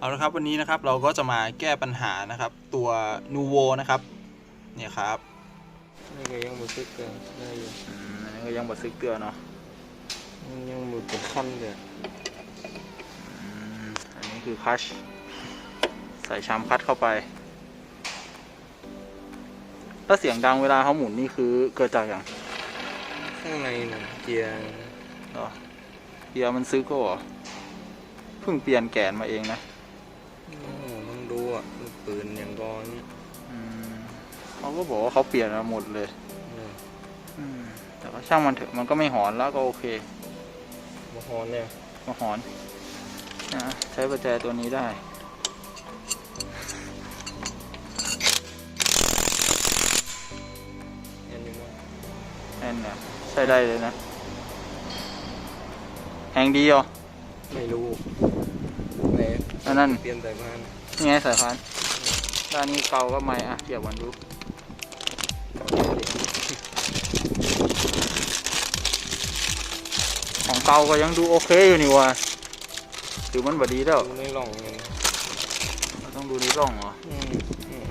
เอาละครับวันนี้นะครับเราก็จะมาแก้ปัญหานะครับตัวนูโวนะครับเนี่ยครับนี่ก็ยังบ่ซึกกันได้อยู่อืมอันนี้ก็ยังบดซึกเตือนเนาะมันยังบ่เป็นขั้นเลยอืมอันนี้คือคัชใส่ชามคัดเข้าไป ถ้าเสียงดังเวลาเขาหมุนนี่คือเกิดจากอย่างข้างในน่ะเกียร์เหรอเดียวมันซื้อก็เหรอเพิ่งเปลี่ยนแกนมาเองนะ เขาก็บอกว่าเขาเปลี่ยนมาหมดเลยเนี่ยอืมแต่ก็ช่างมันเถอะมันก็ไม่หอนแล้วก็โอเคมาฮอนเนี่ยมาหอนนะใช้ประแจตัวนี้ได้เห็นอยู่มั้ยแน่นเนี่ยใช้ได้เลยนะแหงดีเหรอไม่รู้ไหนอันนั้นเปลี่ยนสายพานนี่ไงสายพันธุ์ด้านนี้เกาก็ไม่อะเทียบกันดู ของเกาก็ยังดูโอเคอยู่นี่วะหรือมันบดีแล้วดูในร่องเงินเราต้องดูที่ร่องเหรออืมอืม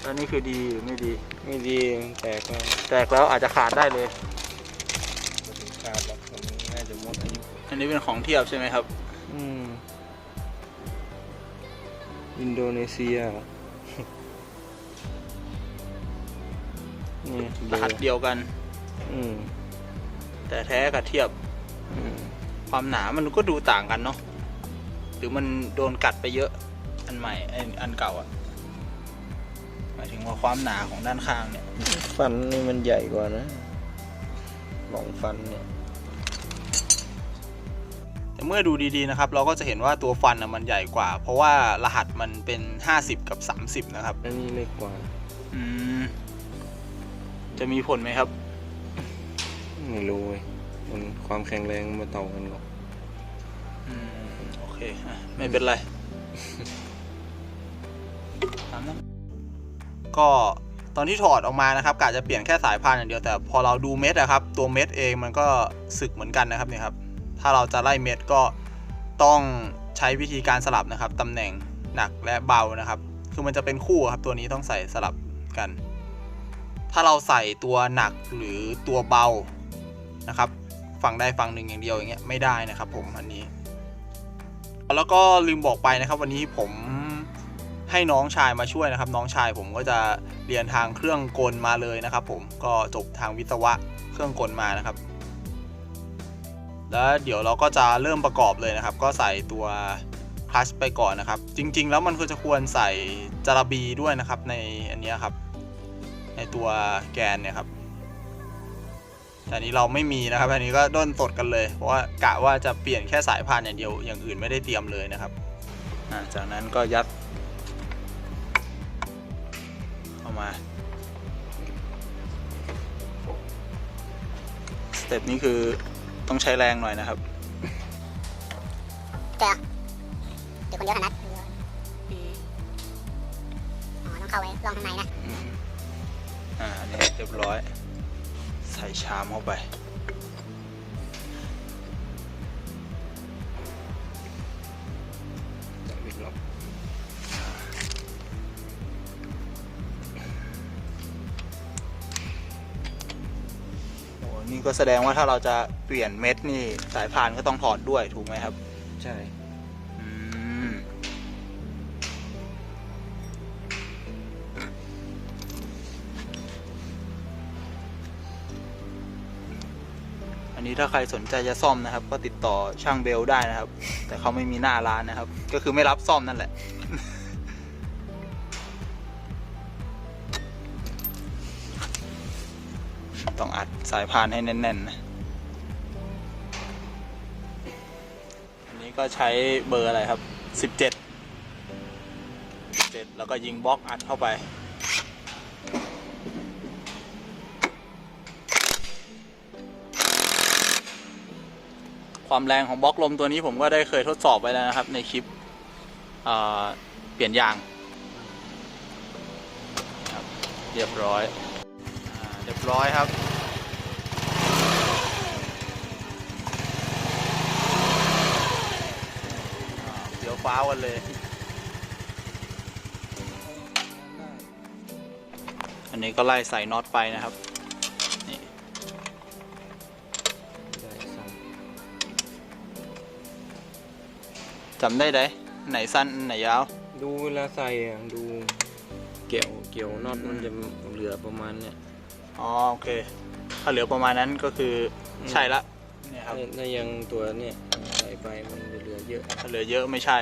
แล้วนี่คือดีหรือไม่ดี ไม่ดีมันแตกแล้วแตกแล้วอาจจะขาดได้เลยบ่ถึงขาดหรอกมันน่าจะหมดอายุอันนี้เป็นของเทียบใช่ไหมครับ อืมอินโดนีเซียนี่รหัสเดียวกัน อืมแต่แท้กับเทียบอืม ความหนามันก็ดูต่างกันเนาะหรือมันโดนกัดไปเยอะอันใหม่ไอ้อันเก่าอะหมายถึงว่าความหนาของด้านข้างเนี่ย ฟันนี่มันใหญ่กว่านะหลองฟันเนี่ยแต่เมื่อดูดีๆนะครับ เราก็จะเห็นว่าตัวฟันอะมันใหญ่กว่า เพราะว่ารหัสมันเป็น 50 กับ 30 นะครับอันนี้เล็กกว่า อืม จะมีผลไหมครับ ไม่รู้เว้ย มันความแข็งแรงมันไม่เท่ากันหรอกอืมโอเคอะไม่เป็นไรตามนั้นก็ตอนที่ถอดออกมานะครับกะจะเปลี่ยนแค่สายพานอย่างเดียวแต่พอเราดูเม็ดอะครับ ตัวเม็ดเองมันก็สึกเหมือนกันนะครับเนี่ยครับ ถ้าเราจะไล่เม็ดก็ต้องใช้วิธีการสลับนะครับตำแหน่งหนักและเบานะครับ คือมันจะเป็นคู่ครับตัวนี้ต้องใส่สลับกัน ถ้าเราใส่ตัวหนักหรือตัวเบานะครับ ฝั่งใดฝั่งหนึ่งอย่างเดียวอย่างเงี้ยไม่ได้นะครับ ผมอันนี้ แล้วก็ลืมบอกไปนะครับ วันนี้ผมให้น้องชายมาช่วยนะครับ น้องชายผมก็จะเรียนทางเครื่องกลมาเลยนะครับ ผมก็จบทางวิศวะเครื่องกลมานะครับ แล้วเดี๋ยวเราก็จะเริ่มประกอบเลยนะครับ ก็ใส่ตัวคลัชไปก่อนนะครับ จริง ๆ แล้วมันก็จะควรใส่จาระบีด้วยนะครับในอันนี้ครับ ในตัวแกนเนี่ยครับ แต่อันนี้เราไม่มีนะครับอันนี้ก็ด้นสดกันเลย เพราะว่ากะว่าจะเปลี่ยนแค่สายพานอย่างเดียว อย่างอื่นไม่ได้เตรียมเลยนะครับอ่าจากนั้นก็ยัดเข้ามาสเต็ปนี้คือต้องใช้แรงหน่อยนะครับเจอเดี๋ยวคนเยอะขนาดนั้นอืมอ๋อต้องเข้าไปลองข้างในนะอ่าอันนี้เรียบร้อย ใส่ชามเข้าไปจับอีกรอบโอ้นี่ก็แสดงว่าถ้าเราจะเปลี่ยนเม็ดนี่สายพานก็ต้องถอดด้วยถูกไหมครับ ใช่ นี้ถ้าใครสนใจจะซ่อมนะครับ ก็ติดต่อช่างเบลได้นะครับ แต่เขาไม่มีหน้าร้านนะครับ ก็คือไม่รับซ่อมนั่นแหละ ต้องอัดสายพานให้แน่นๆนะอันนี้ก็ใช้เบอร์อะไรครับ 17 17 แล้วก็ยิงบล็อกอัดเข้าไป ความแรงของบล็อกลมตัวนี้ผมก็ได้เคยทดสอบไปแล้วนะครับ ในคลิปเปลี่ยนยางเรียบร้อยเรียบร้อยครับเดี๋ยวฟ้ากันเลย อันนี้ก็ไล่ใส่น็อตไปนะครับ จำได้ไหมไหนสั้นไหนยาว ดูเวลาใส่อะดูเกี่ยวเกี่ยวน็อตมันจะเหลือประมาณเนี้ยอ๋อโอเค ถ้าเหลือประมาณนั้นก็คือใช่ละเนี่ยครับถ้าถ้ายังตัวเนี่ยใส่ไปมันจะเหลือเยอะ ถ้าเหลือเยอะไม่ใช่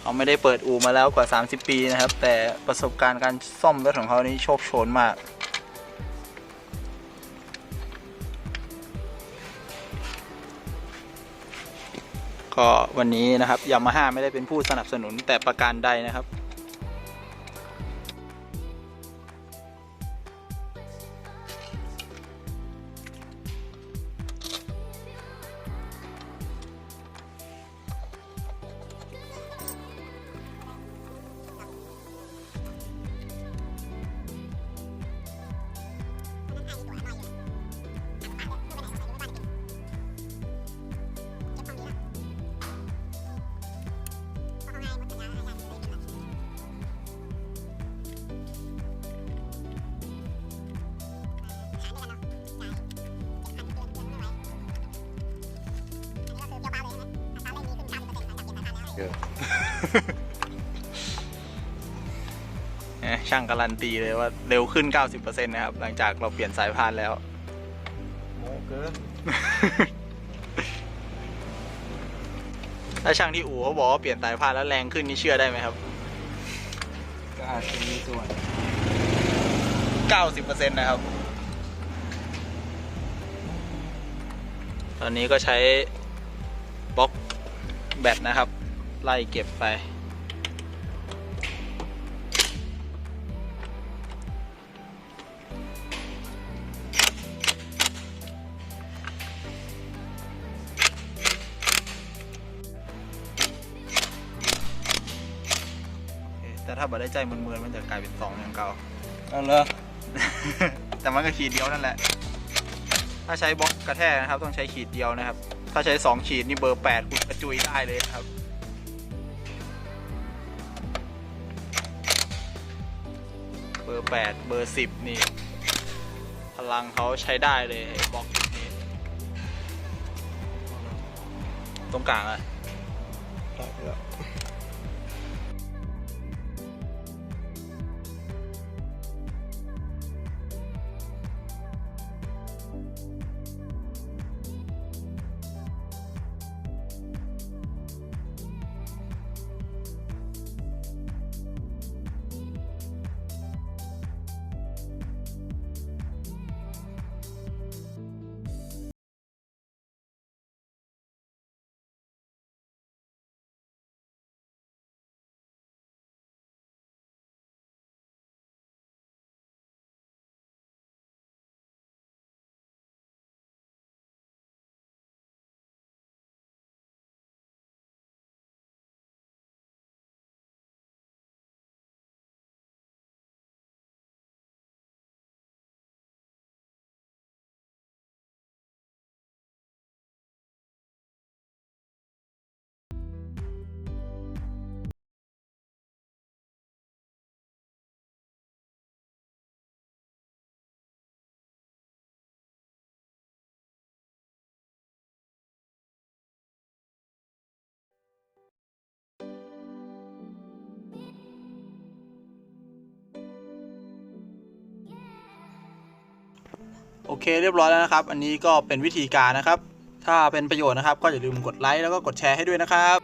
เขาไม่ได้เปิดอู่มาแล้วกว่า 30 ปีนะครับ แต่ประสบการณ์การซ่อมรถของเขานี่โชคโชนมาก ก็วันนี้นะครับยามาฮ่าไม่ได้เป็นผู้สนับสนุนแต่ประการใดนะครับ เยอะนะช่างการันตีเลยว่าเร็วขึ้น 90%นะครับ หลังจากเราเปลี่ยนสายพานแล้วโมเกินถ้าช่างที่อู่เขาบอกว่าเปลี่ยนสายพานแล้วแรงขึ้นนี่เชื่อได้ไหมครับ ก็อาจจะมีส่วน 90%นะครับ ตอนนี้ก็ใช้บล็อกแบตนะครับ ไล่เก็บไปโอเคแต่ถ้าบัได้ใจมือๆมันจะกลายเป็นสองอย่างเก่าเอาเลย แต่มันก็ขีดเดียวนั่นแหละ ถ้าใช้บล็อกกระแทกนะครับ ต้องใช้ขีดเดียวนะครับ ถ้าใช้สองขีดนี่เบอร์แปดคุณกระจุยได้เลยนะครับ ร์แปดเบอร์สิบนี่ พลังเขาใช้ได้เลยไอ้บล็อกนี้ ตรงกลางอะได้แล้ว โอเคเรียบร้อยแล้วนะครับ อันนี้ก็เป็นวิธีการนะครับ ถ้าเป็นประโยชน์นะครับ ก็อย่าลืมกดไลค์แล้วก็กดแชร์ให้ด้วยนะครับ